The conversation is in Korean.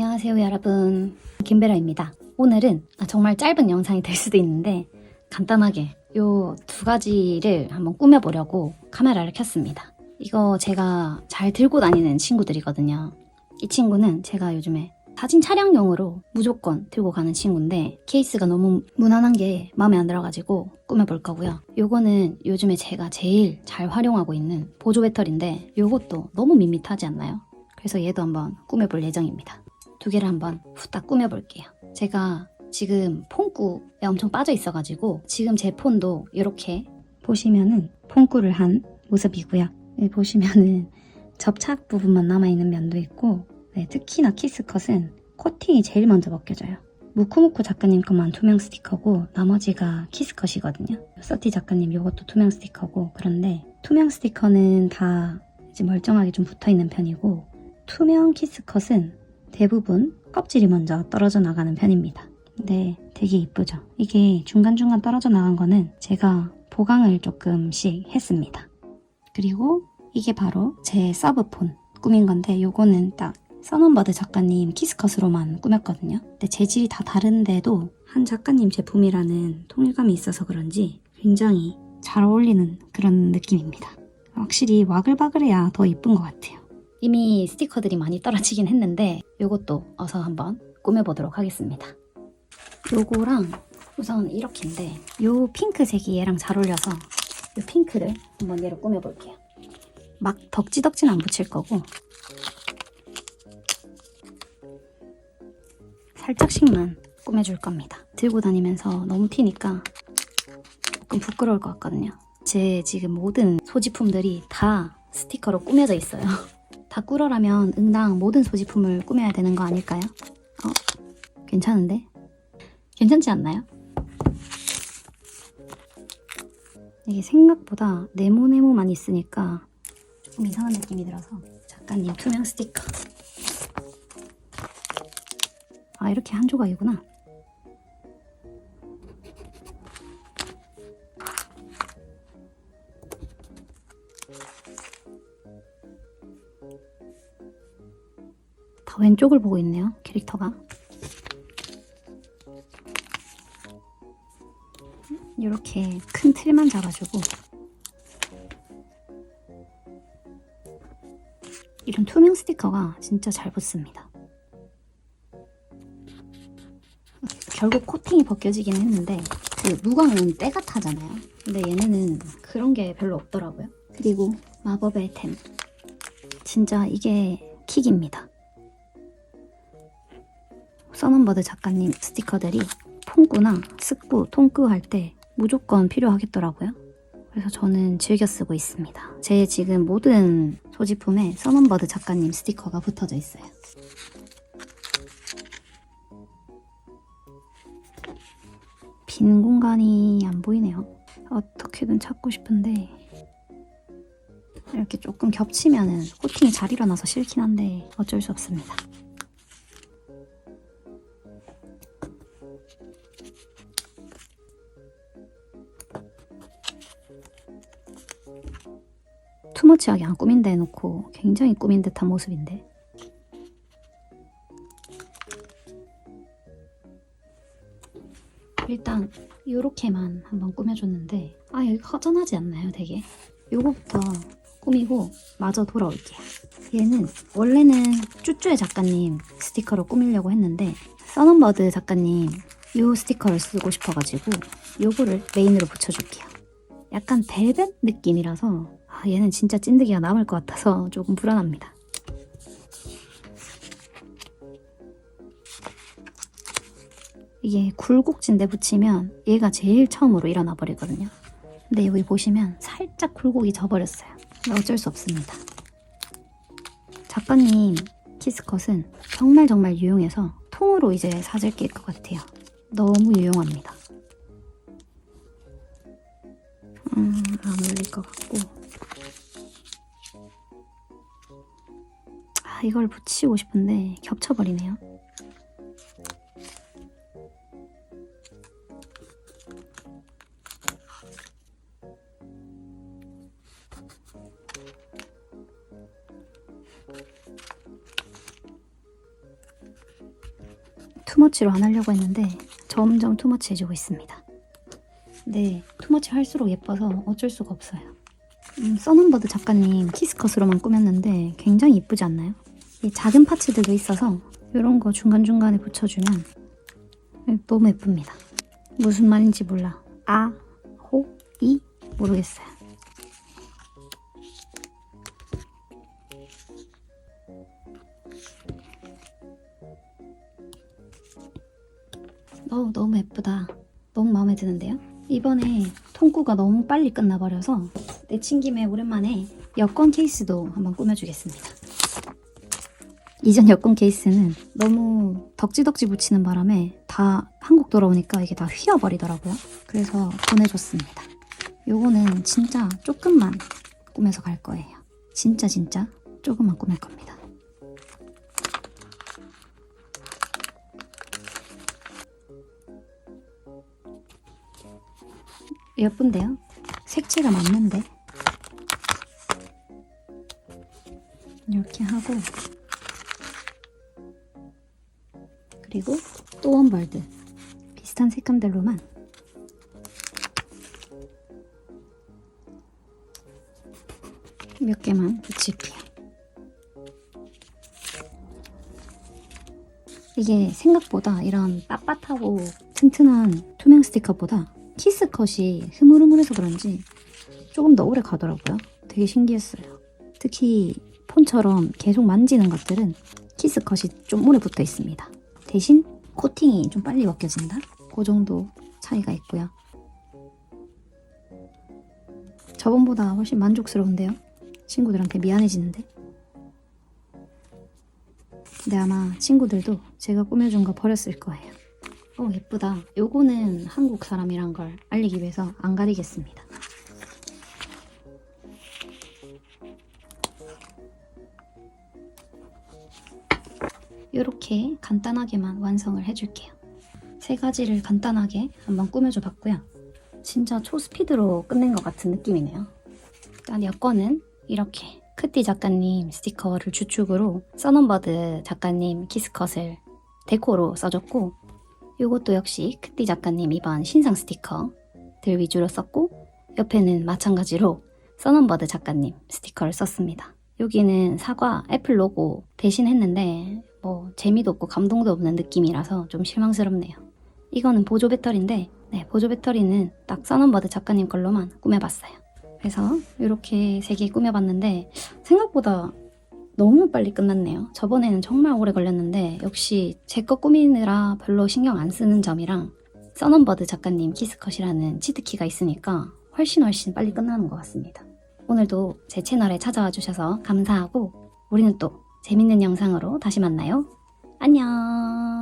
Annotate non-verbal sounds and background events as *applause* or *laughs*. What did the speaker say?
안녕하세요 여러분. 김베라입니다. 오늘은 아, 정말 짧은 영상이 될 수도 있는데 간단하게 요 두 가지를 한번 꾸며보려고 카메라를 켰습니다. 이거 제가 잘 들고 다니는 친구들이거든요. 이 친구는 제가 요즘에 사진 촬영용으로 무조건 들고 가는 친구인데 케이스가 너무 무난한 게 마음에 안 들어가지고 꾸며볼 거고요. 요거는 요즘에 제가 제일 잘 활용하고 있는 보조 배터리인데 요것도 너무 밋밋하지 않나요? 그래서 얘도 한번 꾸며볼 예정입니다. 두 개를 한번 후딱 꾸며볼게요. 제가 지금 폰꾸에 엄청 빠져 있어가지고 지금 제 폰도 이렇게 보시면은 폰꾸를 한 모습이고요. 여기 보시면은 접착 부분만 남아있는 면도 있고 네, 특히나 키스컷은 코팅이 제일 먼저 벗겨져요. 무쿠무쿠 작가님 것만 투명 스티커고 나머지가 키스컷이거든요. 서티 작가님 이것도 투명 스티커고 그런데 투명 스티커는 다 이제 멀쩡하게 좀 붙어있는 편이고 투명 키스컷은 대부분 껍질이 먼저 떨어져 나가는 편입니다. 근데 되게 이쁘죠? 이게 중간중간 떨어져 나간 거는 제가 보강을 조금씩 했습니다. 그리고 이게 바로 제 서브폰 꾸민 건데 요거는 딱 써넘버드 작가님 키스컷으로만 꾸몄거든요. 근데 재질이 다 다른데도 한 작가님 제품이라는 통일감이 있어서 그런지 굉장히 잘 어울리는 그런 느낌입니다. 확실히 와글바글해야 더 이쁜 것 같아요. 이미 스티커들이 많이 떨어지긴 했는데 요것도 어서 한번 꾸며보도록 하겠습니다. 요거랑 우선 이렇게인데 요 핑크색이 얘랑 잘 어울려서 요 핑크를 한번 얘로 꾸며볼게요. 막 덕지덕지는 안 붙일 거고 살짝씩만 꾸며줄 겁니다. 들고 다니면서 너무 튀니까 조금 부끄러울 것 같거든요. 제 지금 모든 소지품들이 다 스티커로 꾸며져 있어요. *laughs* 다 꾸러라면 응당 모든 소지품을 꾸며야 되는 거 아닐까요? 어, 괜찮은데? 괜찮지 않나요? 이게 생각보다 네모네모만 있으니까 조금 이상한 느낌이 들어서 작가님 투명 스티커 아 이렇게 한 조각이구나 왼쪽을 보고 있네요 캐릭터가. 이렇게 큰 틀만 잡아주고. 이런 투명 스티커가 진짜 잘 붙습니다. 결국 코팅이 벗겨지긴 했는데 그 무광은 때가 타잖아요. 근데 얘네는 그런 게 별로 없더라고요. 그리고 마법의 템. 진짜 이게 킥입니다 써넘버드 작가님 스티커들이 폰꾸나 스꾸, 통꾸 할 때 무조건 필요하겠더라고요. 그래서 저는 즐겨 쓰고 있습니다. 제 지금 모든 소지품에 써넘버드 작가님 스티커가 붙어져 있어요. 빈 공간이 안 보이네요. 어떻게든 찾고 싶은데 이렇게 조금 겹치면은 코팅이 잘 일어나서 싫긴 한데 어쩔 수 없습니다. 투머치하게 안 꾸민다 해놓고 굉장히 꾸민 듯한 모습인데. 일단 요렇게만 한번 꾸며줬는데 아 여기 허전하지 않나요 되게? 요거부터 꾸미고 마저 돌아올게요. 얘는 원래는 쭈쭈의 작가님 스티커로 꾸미려고 했는데 써넘버드 작가님 요 스티커를 쓰고 싶어가지고 요거를 메인으로 붙여줄게요 약간 벨벳 느낌이라서 아, 얘는 진짜 찐득이가 남을 것 같아서 조금 불안합니다. 이게 굴곡진데 붙이면 얘가 제일 처음으로 일어나 버리거든요. 근데 여기 보시면 살짝 굴곡이 져버렸어요. 어쩔 수 없습니다. 작가님 키스컷은 정말 정말 유용해서 통으로 이제 사질 낄것 같아요. 너무 유용합니다. 것 같고. 아, 이걸 붙이고 싶은데 겹쳐버리네요. 투머치로 안 하려고 했는데 점점 투머치해지고 있습니다. 네, 투머치 할수록 예뻐서 어쩔 수가 없어요. 음, 써넘버드 작가님 키스컷으로만 꾸몄는데 굉장히 이쁘지 않나요? 이 작은 파츠들도 있어서 이런 거 중간중간에 붙여주면 너무 예쁩니다. 무슨 말인지 몰라. 아, 호, 이 모르겠어요. 어, 너무 예쁘다. 너무 마음에 드는데요? 이번에 통구가 너무 빨리 끝나버려서 내친 김에 오랜만에 여권 케이스도 한번 꾸며주겠습니다. 이전 여권 케이스는 너무 덕지덕지 붙이는 바람에 다 한국 돌아오니까 이게 다 휘어버리더라고요. 그래서 보내줬습니다. 요거는 진짜 조금만 꾸며서 갈 거예요. 진짜 진짜 조금만 꾸밀 겁니다. 예쁜데요? 색채가 맞는데? 이렇게 하고 그리고 또 원벌드 비슷한 색감들로만 몇 개만 붙일게요. 이게 생각보다 이런 빳빳하고 튼튼한 투명 스티커보다 키스컷이 흐물흐물해서 그런지 조금 더 오래 가더라고요. 되게 신기했어요. 특히 폰처럼 계속 만지는 것들은 키스컷이 좀 오래 붙어 있습니다. 대신 코팅이 좀 빨리 벗겨진다? 그 정도 차이가 있고요. 저번보다 훨씬 만족스러운데요? 친구들한테 미안해지는데? 근데 아마 친구들도 제가 꾸며준 거 버렸을 거예요. 어, 예쁘다. 요거는 한국 사람이란 걸 알리기 위해서 안 가리겠습니다. 이렇게 간단하게만 완성을 해줄게요. 세 가지를 간단하게 한번 꾸며줘 봤고요. 진짜 초스피드로 끝낸 것 같은 느낌이네요. 일단 여권은 이렇게 크띠 작가님 스티커를 주축으로 써넘버드 작가님 키스컷을 데코로 써줬고 이것도 역시 크띠 작가님 이번 신상 스티커 들 위주로 썼고 옆에는 마찬가지로 써넘버드 작가님 스티커를 썼습니다. 여기는 사과 애플 로고 대신 했는데 뭐 재미도 없고 감동도 없는 느낌이라서 좀 실망스럽네요. 이거는 보조 배터리인데 네, 보조 배터리는 딱 써넘버드 작가님 걸로만 꾸며봤어요. 그래서 이렇게 세 개 꾸며봤는데 생각보다 너무 빨리 끝났네요. 저번에는 정말 오래 걸렸는데 역시 제 거 꾸미느라 별로 신경 안 쓰는 점이랑 써넘버드 작가님 키스컷이라는 치트키가 있으니까 훨씬 훨씬 빨리 끝나는 것 같습니다. 오늘도 제 채널에 찾아와 주셔서 감사하고 우리는 또 재밌는 영상으로 다시 만나요. 안녕!